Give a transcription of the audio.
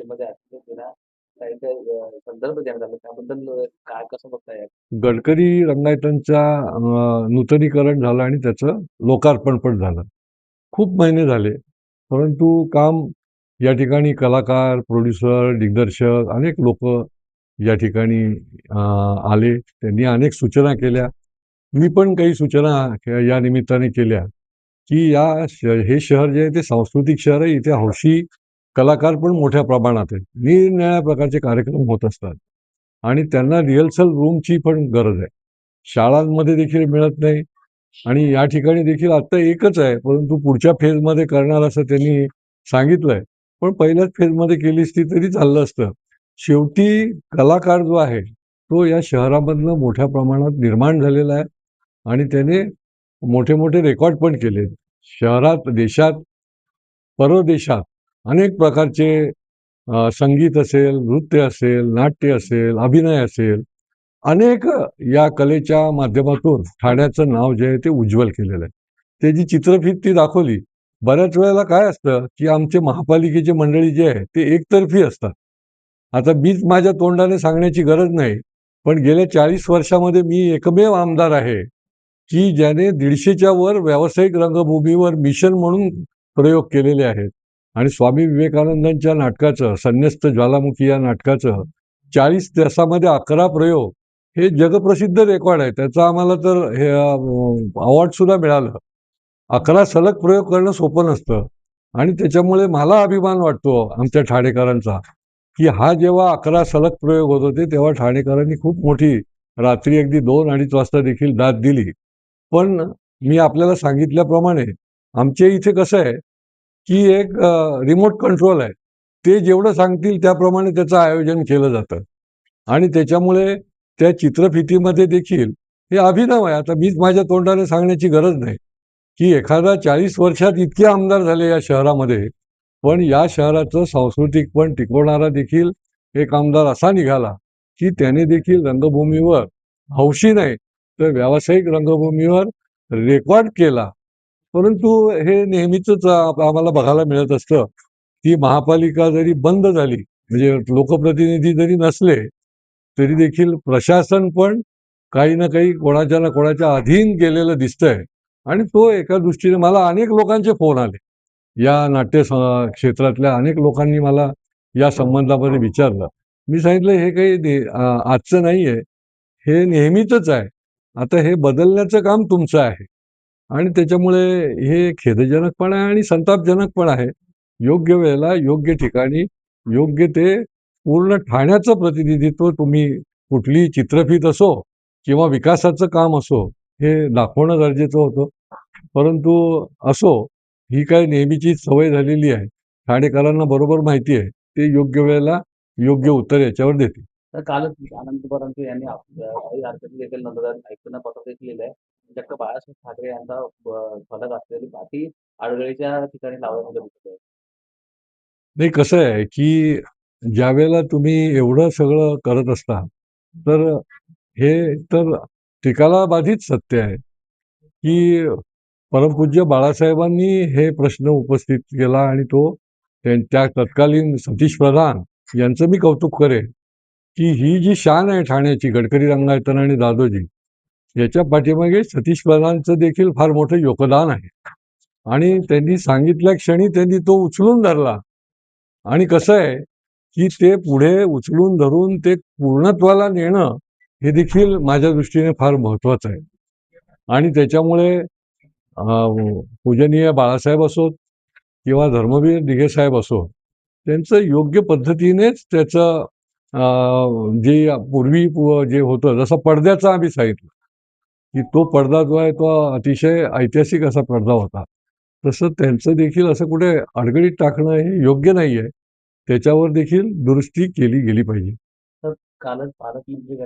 चर्चेमध्ये काही काही संदर्भ देण्यात आला त्याबद्दल काय कसं बघताय? गडकरी रंगायतांचा नूतनीकरण झालं आणि त्याचं लोकार्पण पण झालं. खूप महिने झाले. परंतु काम या ठिकाणी कलाकार प्रोड्युसर दिग्दर्शक अनेक लोक या ठिकाणी आले. त्यांनी अनेक सूचना केल्या. मी पण काही सूचना या निमित्ताने केल्या की या हे शहर जे आहे ते सांस्कृतिक शहर आहे. इथे हौशी कलाकार पण मोठ्या प्रमाणात आहेत. निरनिराळ्या प्रकारचे कार्यक्रम होत असतात. आणि त्यांना रिहर्सल रूमची पण गरज आहे. शाळांमध्ये देखील मिळत नाही आणि या ठिकाणी देखील आत्ता एकच आहे परंतु पुढच्या फेजमध्ये करणार असं त्यांनी सांगितलंय. पण पहिल्याच फेजमध्ये केली असती तरी चाललं असतं. शेवटी कलाकार जो आहे तो या शहरामधनं मोठ्या प्रमाणात निर्माण झालेला आहे आणि त्याने मोठे मोठे रेकॉर्ड पण केले शहरात देशात परदेशात अनेक प्रकारचे संगीत असेल नृत्य असेल नाट्य असेल अभिनय असेल अनेक या कलेच्या माध्यमातून ठाण्याचं नाव जे आहे ते उज्ज्वल केलेलं आहे. त्याची चित्रफित ती दाखवली बऱ्याच वेळेला काय असतं की आमचे महापालिकेचे मंडळी जे आहे ते एकतर्फी असतात. आता मीच माझ्या तोंडाने सांगण्याची गरज नाही पण गेल्या चाळीस वर्षामध्ये मी एकमेव आमदार आहे की ज्याने दीडशेच्या वर व्यावसायिक रंगभूमीवर मिशन म्हणून प्रयोग केलेले आहेत. आणि स्वामी विवेकानंदांच्या नाटकाचं संन्यस्त ज्वालामुखी या नाटकाचं चाळीस तासामध्ये अकरा प्रयोग हे जगप्रसिद्ध रेकॉर्ड आहे. त्याचा आम्हाला तर हे अवॉर्ड सुद्धा मिळालं. अकरा सलग प्रयोग करणं सोपं नसतं. आणि त्याच्यामुळे मला अभिमान वाटतो आमच्या ठाणेकरांचा की हा जेव्हा अकरा सलग प्रयोग होत होते तेव्हा ठाणेकरांनी खूप मोठी रात्री अगदी दोन अडीच वाजता देखील दाद दिली. पण मी आपल्याला सांगितल्याप्रमाणे आमच्या इथे कसं आहे की एक रिमोट कंट्रोल आहे. ते जेवढं सांगतील त्याप्रमाणे त्याचं आयोजन केलं जातं. आणि त्याच्यामुळे त्या चित्रफितीमध्ये देखील हे अभिनव आहे. आता मीच माझ्या तोंडाने सांगण्याची गरज नाही की एखादा चाळीस वर्षात इतके आमदार झाले या शहरामध्ये पण या शहराचं सांस्कृतिक पण टिकवणारा देखील एक आमदार असा निघाला की त्याने देखील रंगभूमीवर हौशी नाही तर व्यावसायिक रंगभूमीवर रेकॉर्ड केला. परंतु हे नेहमीच आम्हाला बघायला मिळत असतं की महापालिका जरी बंद झाली म्हणजे लोकप्रतिनिधी जरी नसले तरी देखील प्रशासन पण काही ना काही कोणाच्या ना कोणाच्या अधीन गेलेलं दिसतंय. आणि तो एका दृष्टीने मला अनेक लोकांचे फोन आले. या नाट्य क्षेत्रातल्या अनेक लोकांनी मला या संबंधामध्ये विचारलं. मी सांगितलं हे काही आजचं नाही आहे हे नेहमीच आहे. आता हे बदलण्याचं काम तुमचं आहे. आणि त्याच्यामुळे हे खेदजनक पण आहे आणि संतापजनक पण आहे. योग्य वेळेला योग्य ठिकाणी योग्य ते पूर्ण ठाण्याचं प्रतिनिधित्व तुम्ही कुठली चित्रफीत असो किंवा विकासाचं काम असो हे दाखवणं गरजेचं होतं. परंतु असो ही काय नेहमीची सवय झालेली आहे. ठाणेकरांना बरोबर माहिती आहे. ते योग्य वेळेला योग्य उत्तर याच्यावर देतील. तर कालच अनंत परंतु यांनी काही हरकत देखील नंतर ऐकणं पत्र देखील आहे. चक्क बाळासाहेब ठाकरे यांचा अ, फलक असलेली पाठी आडगळीच्या ठिकाणी लावण्यामध्ये दिसत आहे. नाही कसं आहे की ज्या वेळेला तुम्ही एवढं सगळं करत असता तर हे तर टिकाला बाधित सत्य आहे. की परमपूज्य बाळासाहेबांनी हे प्रश्न उपस्थित केला आणि तो त्यां- त्या तत्कालीन सतीश प्रधान यांचं मी कौतुक करेन की ही जी शान आहे ठाण्याची गडकरी रंगायतन आणि दादोजी याच्या पाठीमागे सतीश बलांचं देखील फार मोठं योगदान आहे. आणि त्यांनी सांगितल्या क्षणी त्यांनी तो उचलून धरला. आणि कसं आहे की ते पुढे उचलून धरून ते पूर्णत्वाला नेणं हे देखील माझ्या दृष्टीने फार महत्वाचं आहे. आणि त्याच्यामुळे अं, पूजनीय बाळासाहेब असोत किंवा धर्मवीर दिघेसाहेब असो त्यांचं योग्य पद्धतीनेच त्याचं जे पूर्वी पु- जे होतं जसं पडद्याचं आम्ही सांगितलं. की तो पडदा जो आहे तो अतिशय ऐतिहासिक असा पडदा होता. तसं त्यांचं देखील असं कुठे अडगडीत टाकणं हे योग्य नाही आहे त्याच्यावर देखील दुरुस्ती केली गेली पाहिजे. कालच पालकमंत्री